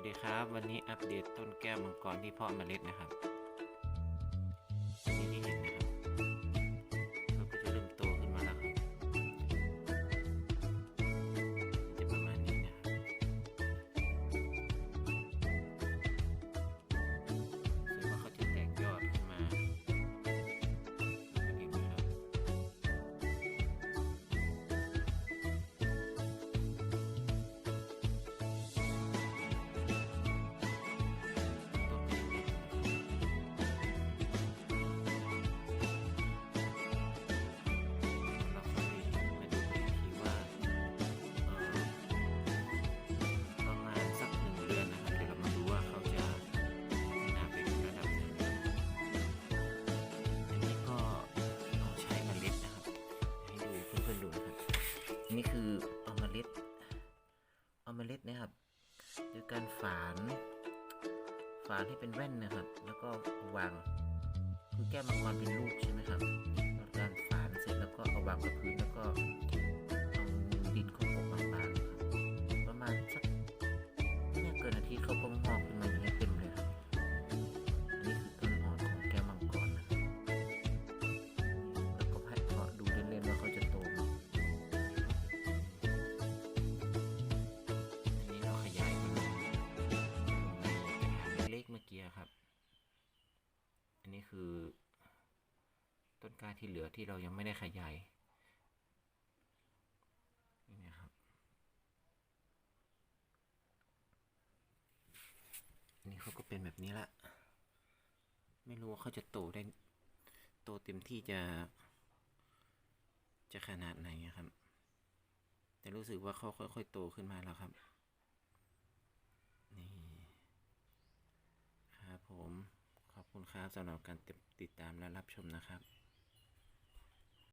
วัสดีครับ วันนี้อัปเดตต้นแก้วมังกรที่เพาะเมล็ดนะครับ นี่คือเอาเมล็ดเอาเมล็ดนะครับโดยการฝาน ฝานให้เป็นแว่นนะครับ แล้วก็วางคือแก้วมังกรเป็นลูกใช่ไหมครับการฝานเสร็จแล้วก็เอาวางกับพื้นแล้วก็างเล็กๆเมื่อกี้ครับ อันนี้คือ ต้นกล้าที่เหลือที่เรายังไม่ได้ขยายนี่นะครับอันนี้เขาก็เป็นแบบนี้ละ ไม่รู้ว่าเขาจะโตได้ โตเต็มที่จะ จะขนาดไหนอะครับ แต่รู้สึกว่าเขาค่อยๆโตขึ้นมาแล้วครับ นี่ คุณครับสำหรับการติดตามและรับชมนะครับ